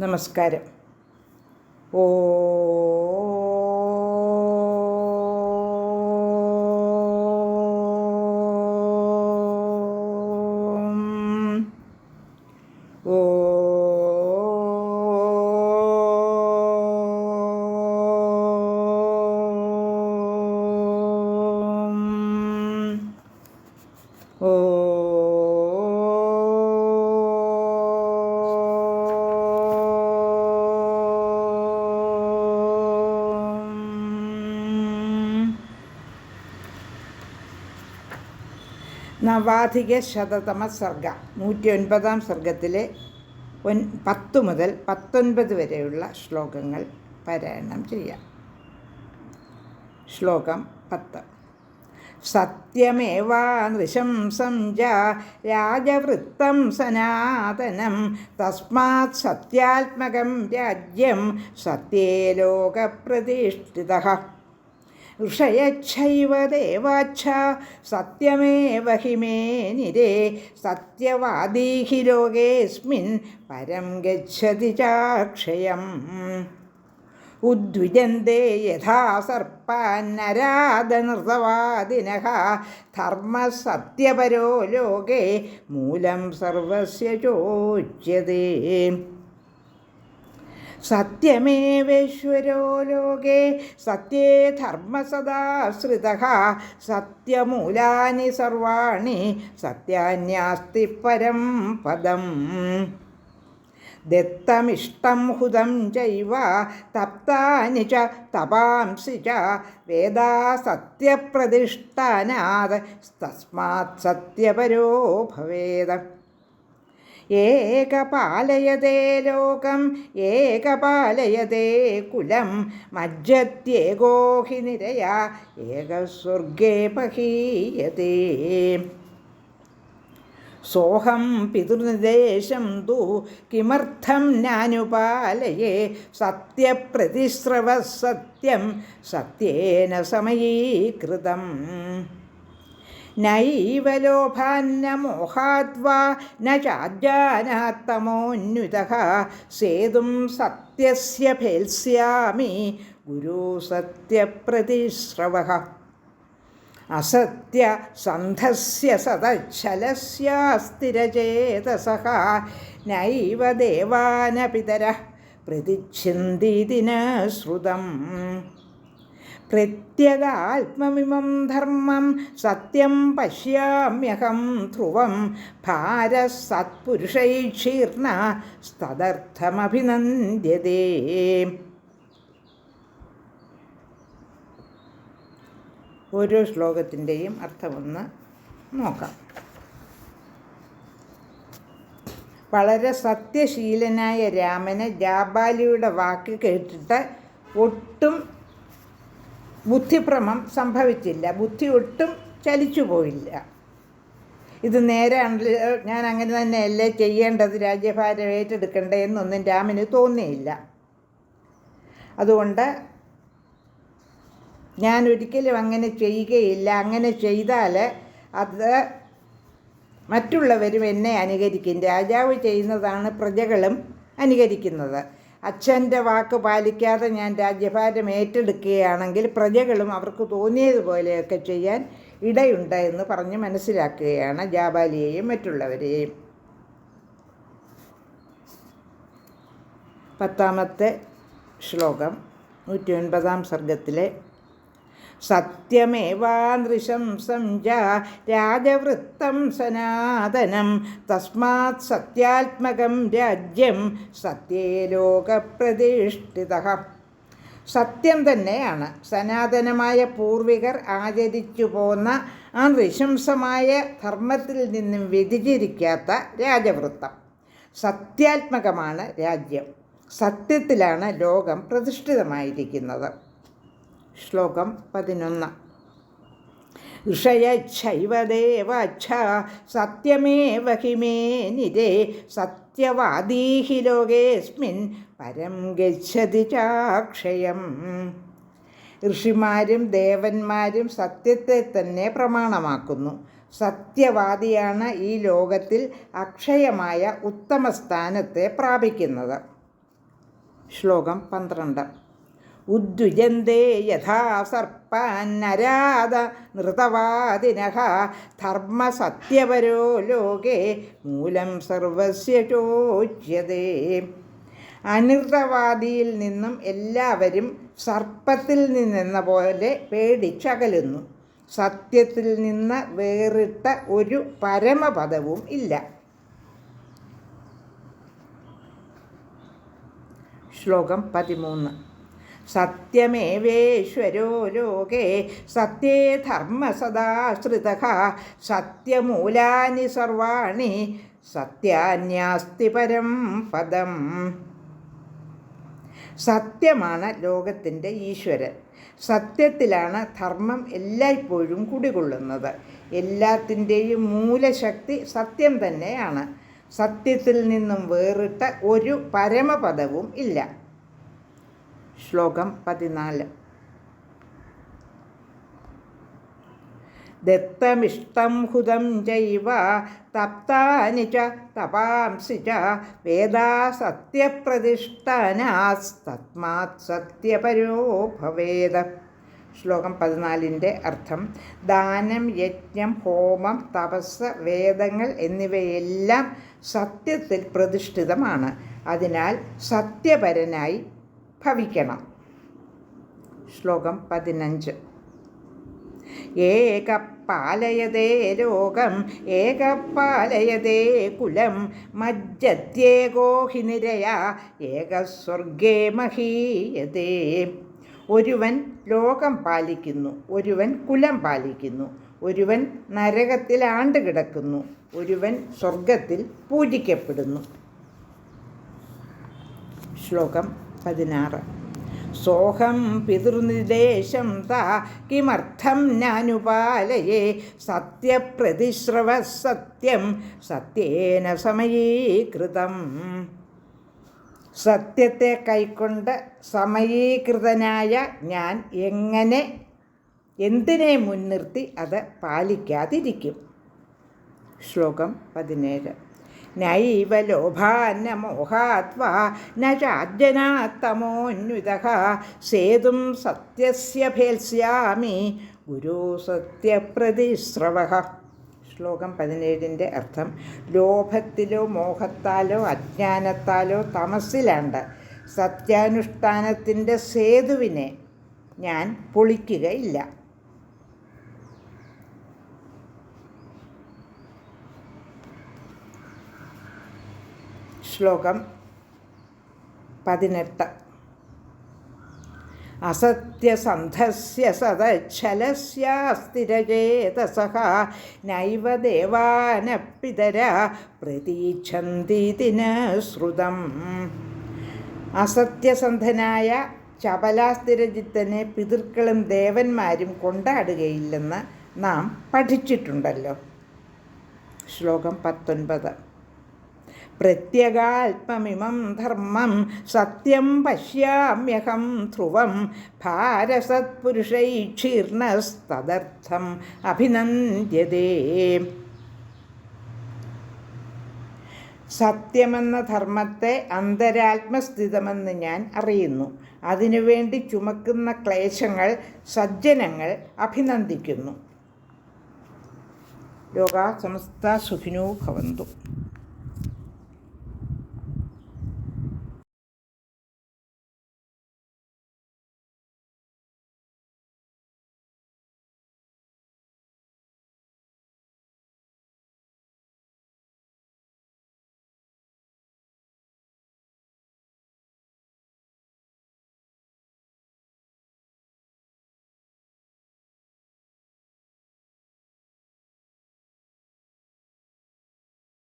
നമസ്കാരം. ഓ നവാധിക ശതതമ സർഗ. നൂറ്റി ഒൻപതാം സർഗത്തിലെ ഒൻ പത്ത് മുതൽ പത്തൊൻപത് വരെയുള്ള ശ്ലോകങ്ങൾ പാരായണം ചെയ്യാം. ശ്ലോകം പത്ത്. സത്യമേവാ നൃശംസം ച രാജവൃത്തം സനാതനം തസ്മാത് സത്യാത്മകം രാജ്യം സത്യേ ലോകപ്രതിഷ്ഠിത. ഋഷയച്ഛൈവ ദേവാച്ഛ സത്യമേവ ഹിമേ നിരേ സത്യവാദീഹി ലോകേസ്മിൻ പരം ഗച്ഛതി ചാക്ഷയം. ഉദ്വിജന്തേ യഥാ സർപ്പാന്നരാധനൃതവാദിനഃ ധർമ്മസത്യപരോ ലോകേ മൂലം സർവസ്യ ചോച്യതേ. സത്യമേവേശ്വരോ ലോകേ സത്യേ ധർമ്മസദാശ്രിത സത്യമൂലാനി സർവാണി സത്യാന്യാസ്തി പരം പദം. ദത്തമിഷ്ടം ഹുതം ചൈവ തപ്താനി ച തപാംസി ച വേദാ സത്യപ്രതിഷ്ഠാനാത് തസ്മാത് സത്യപരോ ഭവേത് ഏകപാലയതേ ലോകം ഏകപാലയതേ കുലം. മജ്ജത്യേകോഹി നിരയ ഏകസ്വർഗേ പഹീയതേ സോഹം പിതൃനിദേശം തു കിമർത്ഥം നാനുപാലയേ സത്യപ്രതിസ്രവസത്യം സത്യേന സമയീകൃതം. നൈവ ലോഭാന്ന ന ചാജാനാത്തമോന്വിതഃ സേതും സത്യസ്യ ഭേത്സ്യാമി ഗുരു സത്യപ്രതിശ്രവ. അസത്യ സന്ധസ്യ സതച്ഛലസ്യാസ്ഥിരചേതസഃ നൈവ ദേവാനപിതരഃ പ്രതിച്ഛന്തിതി ന ശ്രുതം ആത്മമിമം ധർമ്മം സത്യം പശ്യാമ്യഹം ധ്രുവം ഭാരസത്പുരുഷൈക്ഷീർണ സ്തദർത്ഥമഭിനന്ദ്യതേ ഓരോ ശ്ലോകത്തിന്റെയും അർത്ഥമൊന്ന് നോക്കാം. വളരെ സത്യശീലനായ രാമന് ജാബാലിയുടെ വാക്ക് കേട്ടിട്ട് ഒട്ടും ബുദ്ധിഭ്രമം സംഭവിച്ചില്ല. ബുദ്ധി ഒട്ടും ചലിച്ചു പോയില്ല. ഇത് നേരാണല്ലോ. ഞാൻ അങ്ങനെ തന്നെയല്ലേ ചെയ്യേണ്ടത്? രാജ്യഭാരം ഏറ്റെടുക്കണ്ടേ എന്നൊന്നും രാമന് തോന്നിയില്ല. അതുകൊണ്ട് ഞാൻ ഒരിക്കലും അങ്ങനെ ചെയ്യുകയില്ല. അങ്ങനെ ചെയ്താൽ അത് മറ്റുള്ളവരും എന്നെ അനുകരിക്കും. രാജാവ് ചെയ്യുന്നതാണ് പ്രജകളും അനുകരിക്കുന്നത്. അച്ഛന്റെ വാക്ക് പാലിക്കാതെ ഞാൻ രാജ്യഭാരം ഏറ്റെടുക്കുകയാണെങ്കിൽ പ്രജകളും അവർക്ക് തോന്നിയതുപോലെയൊക്കെ ചെയ്യാൻ ഇടയുണ്ട് എന്ന് പറഞ്ഞ് മനസ്സിലാക്കുകയാണ് ജാബാലിയെയും മറ്റുള്ളവരെയും. പത്താമത്തെ ശ്ലോകം നൂറ്റി ഒൻപതാം സർഗത്തിലെ സത്യമേവാനൃശംസം സംജാ രാജവൃത്തം സനാതനം തസ്മാത് സത്യാത്മകം രാജ്യം സത്യേ ലോകപ്രതിഷ്ഠിത. സത്യം തന്നെയാണ്. സനാതനമായ പൂർവികർ ആചരിച്ചു പോന്ന ആ നൃശംസമായ ധർമ്മത്തിൽ നിന്നും വ്യതിചരിക്കാത്ത രാജവൃത്തം. സത്യാത്മകമാണ് രാജ്യം. സത്യത്തിലാണ് ലോകം പ്രതിഷ്ഠിതമായിരിക്കുന്നത്. ശ്ലോകം പതിനൊന്ന്. ഋഷയച്ഛൈവദേവച്ഛ സത്യമേവ ഹിമേ നിരേ സത്യവാദീഹി ലോകേസ്മിൻ പരം ഗതി ചാക്ഷയം. ഋഷിമാരും ദേവന്മാരും സത്യത്തെ തന്നെ പ്രമാണമാക്കുന്നു. സത്യവാദിയാണ് ഈ ലോകത്തിൽ അക്ഷയമായ ഉത്തമ സ്ഥാനത്തെ പ്രാപിക്കുന്നത്. ശ്ലോകം പന്ത്രണ്ട്. ഉദ്വിജന്തേ യഥാ സർപ്പാന്നരാത നൃതവാദിനഃ ധർമ്മസത്യപരോ ലോകേ മൂലം സർവസ്യ ചോച്യതേ. അനിർത്തവാദിയിൽ നിന്നും എല്ലാവരും സർപ്പത്തിൽ നിന്നെന്ന പോലെ പേടിച്ചകലുന്നു. സത്യത്തിൽ നിന്ന് വേറിട്ട ഒരു പരമപദവും ഇല്ല. ശ്ലോകം പതിമൂന്ന്. സത്യമേവേശ്വരോ ലോകേ സത്യേ ധർമ്മ സദാശ്രിത സത്യമൂലാനി സർവാണി സത്യാന്യാസ്തി പരം പദം. സത്യമാണ് ലോകത്തിന്റെ ഈശ്വരൻ. സത്യത്തിലാണ് ധർമ്മം എല്ലായ്പ്പോഴും കുടികൊള്ളുന്നത്. എല്ലാത്തിന്റെയും മൂലശക്തി സത്യം തന്നെയാണ്. സത്യത്തിൽ നിന്നും വേറിട്ട ഒരു പരമപദവും ഇല്ല. ശ്ലോകം പതിനാല്. ദത്തമിഷ്ടം ഹുതം ചൈവ തപ്താനി ച തപാംസി ച വേദാ സത്യപ്രതിഷ്ഠാനാസ്തത്മാത് സത്യപരോ ഭവേദ. ശ്ലോകം പതിനാലിന്റെ അർത്ഥം ദാനം യജ്ഞം ഹോമം തപസ് വേദങ്ങൾ എന്നിവയെല്ലാം സത്യത്തിൽ പ്രതിഷ്ഠിതമാണ്. അതിനാൽ സത്യപരനായി ഭവിക്കണം. ശ്ലോകം പതിനഞ്ച്. ഏകപ്പാലയതേ ലോകം ഏകപ്പാലയതേ കുലം മജ്ജത്യേകോ ഹി നിരയ ഏകസ്വർഗേ മഹീയതേ. ഒരുവൻ ലോകം പാലിക്കുന്നു ഒരുവൻ കുലം പാലിക്കുന്നു ഒരുവൻ നരകത്തിൽ ആണ്ട് കിടക്കുന്നു ഒരുവൻ സ്വർഗത്തിൽ പൂജിക്കപ്പെടുന്നു. ശ്ലോകം പതിനാറ്. സോഹം പിതൃനിദേശം താ കിമർത്ഥം നാനുപാലയേ സത്യപ്രതിശ്രവ സത്യം സത്യേന സമയീകൃതം. സത്യത്തെ കൈക്കൊണ്ട് സമയീകൃതനായ ഞാൻ എങ്ങനെ എന്തിനെ മുൻനിർത്തി അത് പാലിക്കാതിരിക്കും? ശ്ലോകം പതിനേഴ്. നൈവ ലോഭാന്ന മോഹാത്വാ ന സേതും സത്യസ്യ ഭേത്സ്യാമി ഗുരു സത്യപ്രതിശ്രവ. ശ്ലോകം പതിനേഴിന്റെ അർത്ഥം ലോഭത്തിലോ മോഹത്താലോ അജ്ഞാനത്താലോ തമസിലാണ്ട് സത്യാനുഷ്ഠാനത്തിന്റെ സേതുവിനെ ഞാൻ പൊളിക്കുകയില്ല. ശ്ലോകം പതിനെട്ട്. അസത്യസന്ധസ്യ സദച്ഛലസ്യാസ്ഥിരചേതസഃ നൈവ ദേവാനപ്പിതര പ്രതീക്ഷന്തിന് ശ്രുതം. അസത്യസന്ധനായ ചപലാസ്ഥിരജിത്തനെ പിതൃക്കളും ദേവന്മാരും കൊണ്ടാടുകയില്ലെന്ന് നാം പഠിച്ചിട്ടുണ്ടല്ലോ. ശ്ലോകം പത്തൊൻപത്. പ്രത്യഗാത്മമിമം ധർമ്മം സത്യം പശ്യാമ്യഹം ധ്രുവം ഭാരസത്പുരുഷൈക്ഷീർണസ്തദർത്ഥം അഭിനന്ദ്യതേ. സത്യമെന്ന ധർമ്മത്തെ അന്തരാത്മസ്ഥിതമെന്ന് ഞാൻ അറിയുന്നു. അതിനുവേണ്ടി ചുമക്കുന്ന ക്ലേശങ്ങൾ സജ്ജനങ്ങൾ അഭിനന്ദിക്കുന്നു. ലോകാ സമസ്ത സുഖിനോ ഭവന്തു.